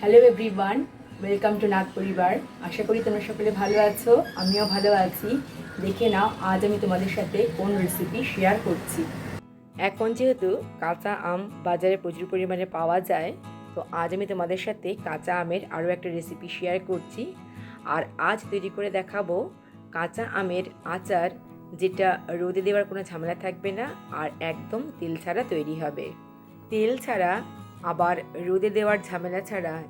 Hello everyone welcome to Nag পরিবার আশা করি তোমরা সকলে ভালো আছো, আমিও ভালো আছি। দেখে নাও, আজ আমি তোমাদের সাথে কোন রেসিপি শেয়ার করছি। এখন যেহেতু কাঁচা আম বাজারে প্রচুর পরিমাণে পাওয়া যায়, তো আজ আমি তোমাদের সাথে কাঁচা আমের আরও একটা রেসিপি শেয়ার করছি। আর আজ তৈরি করে দেখাবো কাঁচা আমের আচার, যেটা রোদে দেওয়ার কোনো ঝামেলা থাকবে না, আর একদম তেল ছাড়া তৈরি হবে। তেল ছাড়া আবার রোদে দেওয়ার ঝামেলা ছাড়া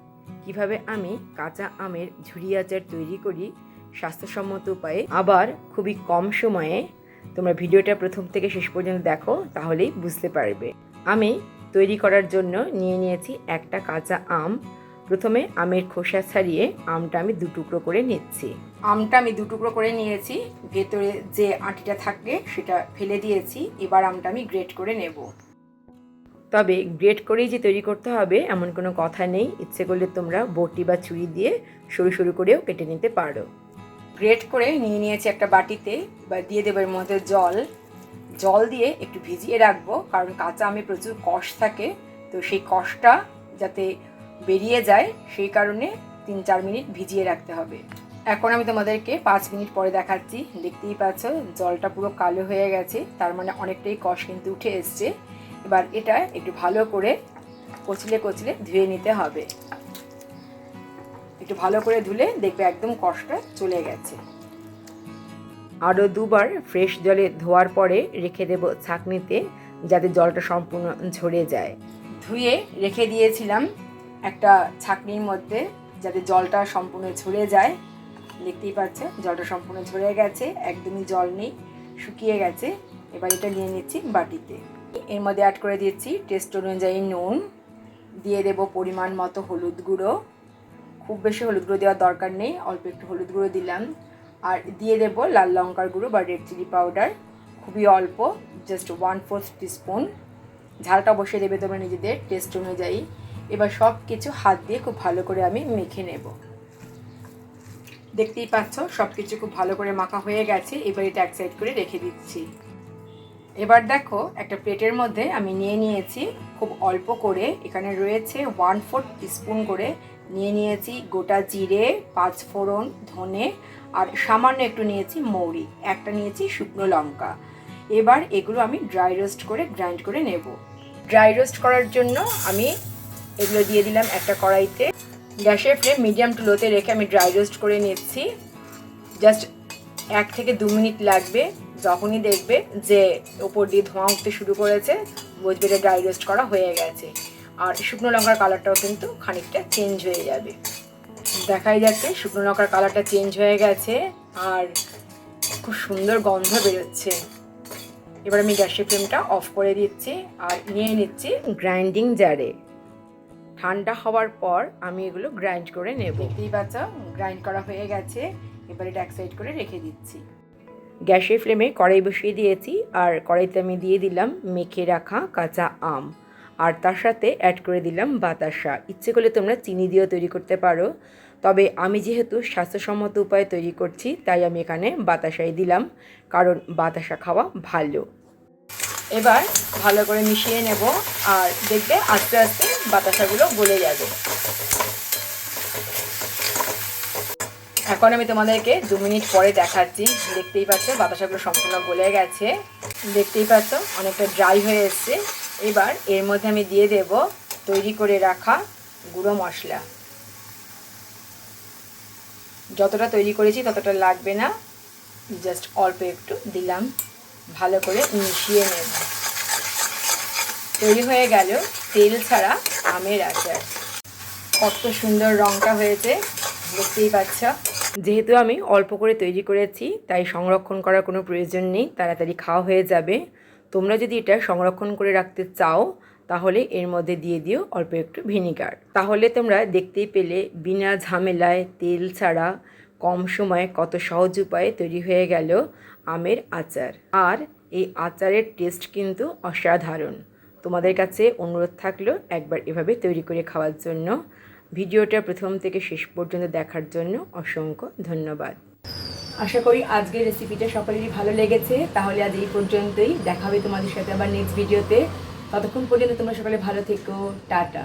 কীভাবে আমি কাঁচা আমের ঝুড়ি আচার তৈরি করি স্বাস্থ্যসম্মত উপায়ে? আবার খুবই কম সময়ে তোমরা ভিডিওটা প্রথম থেকে শেষ পর্যন্ত দেখো, তাহলেই বুঝতে পারবে। আমি তৈরি করার জন্য নিয়ে নিয়েছি একটা কাঁচা আম। প্রথমে আমের খোসা ছাড়িয়ে আমটা আমি দু টুকরো করে নিচ্ছি। আমটা আমি দু টুকরো করে নিয়েছি। ভেতরে যে আটিটা থাকে সেটা ফেলে দিয়েছি। এবার আমটা আমি গ্রেট করে নেব। তবে গ্রেট করেই যে তৈরি করতে হবে, এমন কোনো কথা নেই। ইচ্ছে করলে তোমরা বটি বা ছুরি দিয়ে সরু সরু করেও কেটে নিতে পারো। গ্রেট করে নিয়ে নিয়েছি একটা বাটিতে বা দিয়ে দেবো এর মধ্যে জল। জল দিয়ে একটু ভিজিয়ে রাখব, কারণ কাঁচা আমে প্রচুর কষ থাকে। তো সেই কষটা যাতে বেরিয়ে যায়, সেই কারণে তিন চার মিনিট ভিজিয়ে রাখতে হবে। এখন আমি তোমাদেরকে পাঁচ মিনিট পরে দেখাচ্ছি। দেখতেই পাচ্ছ, জলটা পুরো কালো হয়ে গেছে, তার মানে অনেকটাই কষ কিন্তু উঠে এসছে। এবার এটা একটু ভালো করে কচলে কচলে ধুয়ে নিতে হবে। একটু ভালো করে ধুলে দেখবে একদম কষ্টটা চলে গেছে। আরও দুবার ফ্রেশ জলে ধোয়ার পরে রেখে দেব ছাঁকনিতে যাতে জলটা সম্পূর্ণ ঝরে যায়। ধুয়ে রেখে দিয়েছিলাম একটা ছাঁকনির মধ্যে যাতে জলটা সম্পূর্ণ ঝরে যায়। দেখতেই পাচ্ছে জলটা সম্পূর্ণ ঝরে গেছে, একদমই জল নেই, শুকিয়ে গেছে। এবার এটা নিয়ে নিচ্ছি বাটিতে। এর মধ্যে অ্যাড করে দিচ্ছি টেস্ট অনুযায়ী নুন, দিয়ে দেব পরিমাণ মতো হলুদ গুঁড়ো। খুব বেশি হলুদ গুঁড়ো দেওয়ার দরকার নেই, অল্প একটু হলুদ গুঁড়ো দিলাম। আর দিয়ে দেব লাল লঙ্কার গুঁড়ো বা রেড চিলি পাউডার খুবই অল্প জাস্ট ওয়ান ফোর্থ টিস্পুন ঝালটা বসিয়ে দেবে তোমরা নিজেদের টেস্ট অনুযায়ী। এবার সব কিছু হাত দিয়ে খুব ভালো করে আমি মেখে নেব। দেখতেই পাচ্ছ সব কিছু খুব ভালো করে মাখা হয়ে গেছে, এবার এটা এক সাইড করে রেখে দিচ্ছি। এবার দেখো, একটা প্লেটের মধ্যে আমি নিয়ে নিয়েছি খুব অল্প করে। এখানে রয়েছে ওয়ান ফোর স্পুন করে নিয়ে নিয়েছি গোটা জিরে, পাঁচ ফোড়ন, ধনে, আর সামান্য একটু নিয়েছি মৌরি। একটা নিয়েছি শুকনো লঙ্কা। এবার এগুলো আমি ড্রাই রোস্ট করে গ্রাইন্ড করে নেব। ড্রাই রোস্ট করার জন্য আমি এগুলো দিয়ে দিলাম একটা কড়াইতে। গ্যাসের ফ্লেম মিডিয়াম টু লোতে রেখে আমি ড্রাই রোস্ট করে নিচ্ছি। জাস্ট এক থেকে দু মিনিট লাগবে। যখনই দেখবে যে ওপর দিয়ে ধোঁয়া উঠতে শুরু করেছে, বুঝবে যে ড্রাই রোস্ট করা হয়ে গেছে। আর শুকনো লঙ্কার কালারটাও কিন্তু খানিকটা চেঞ্জ হয়ে যাবে। দেখাই যাচ্ছে, শুকনো লঙ্কার কালারটা চেঞ্জ হয়ে গেছে আর খুব সুন্দর গন্ধ বেরোচ্ছে। এবার আমি গ্যাসের ফ্লেমটা অফ করে দিচ্ছি আর নিয়ে নিচ্ছি গ্রাইন্ডিং জারে ঠান্ডা হওয়ার পর আমি এগুলো গ্রাইন্ড করে নেব। দেখতেই পাচ্ছ গ্রাইন্ড করা হয়ে গেছে, এবার এটা এক সাইড করে রেখে দিচ্ছি। গ্যাসের ফ্লেমে কড়াই বসিয়ে দিয়েছি, আর কড়াইতে আমি দিয়ে দিলাম মেখে রাখা কাঁচা আম। আর তার সাথে অ্যাড করে দিলাম বাতাসা। ইচ্ছে করলে তোমরা চিনি দিয়েও তৈরি করতে পারো। তবে আমি যেহেতু স্বাস্থ্যসম্মত উপায়ে তৈরি করছি, তাই আমি এখানে বাতাসাই দিলাম, কারণ বাতাসা খাওয়া ভালো। এবার ভালো করে মিশিয়ে নেব, আর দেখবে আস্তে আস্তে বাতাসাগুলো গলে যাবে। এখন আমি তোমাদেরকে দু মিনিট পরে দেখাচ্ছি। দেখতেই পাচ্ছ, বাতাসাগুলো সম্পূর্ণ গলে গেছে। দেখতেই পাচ্ছ, অনেকটা ড্রাই হয়ে এসছে। এবার এর মধ্যে আমি দিয়ে দেব তৈরি করে রাখা গুঁড়ো মশলা। যতটা তৈরি করেছি ততটা লাগবে না। জাস্ট অল্প একটু দিলাম। ভালো করে মিশিয়ে নেব। তৈরি হয়ে গেল তেল ছাড়া আমের আচার। কত সুন্দর রঙটা হয়েছে। দেখতেই পাচ্ছ। যেহেতু আমি অল্প করে তৈরি করেছি, তাই সংরক্ষণ করার কোনো প্রয়োজন নেই, তাড়াতাড়ি খাওয়া হয়ে যাবে। তোমরা যদি এটা সংরক্ষণ করে রাখতে চাও, তাহলে এর মধ্যে দিয়ে দিও অল্প একটু ভিনিগার। তাহলে তোমরা দেখতেই পেলে, বিনা ঝামেলায় তেল ছাড়া কম সময়ে কত সহজ উপায়ে তৈরি হয়ে গেল আমের আচার। আর এই আচারের টেস্ট কিন্তু অসাধারণ। তোমাদের কাছে অনুরোধ থাকল একবার এভাবে তৈরি করে খাওয়ার জন্য। ভিডিওটা প্রথম থেকে শেষ পর্যন্ত দেখার জন্য অসংখ্য ধন্যবাদ। আশা করি আজকের রেসিপিটা সকলেরই ভালো লেগেছে। তাহলে আজ এই পর্যন্তই। দেখাবে তোমাদের সাথে আবার নেক্সট ভিডিওতে ততক্ষণ পর্যন্ত তোমরা সকলে ভালো থেকো। টাটা।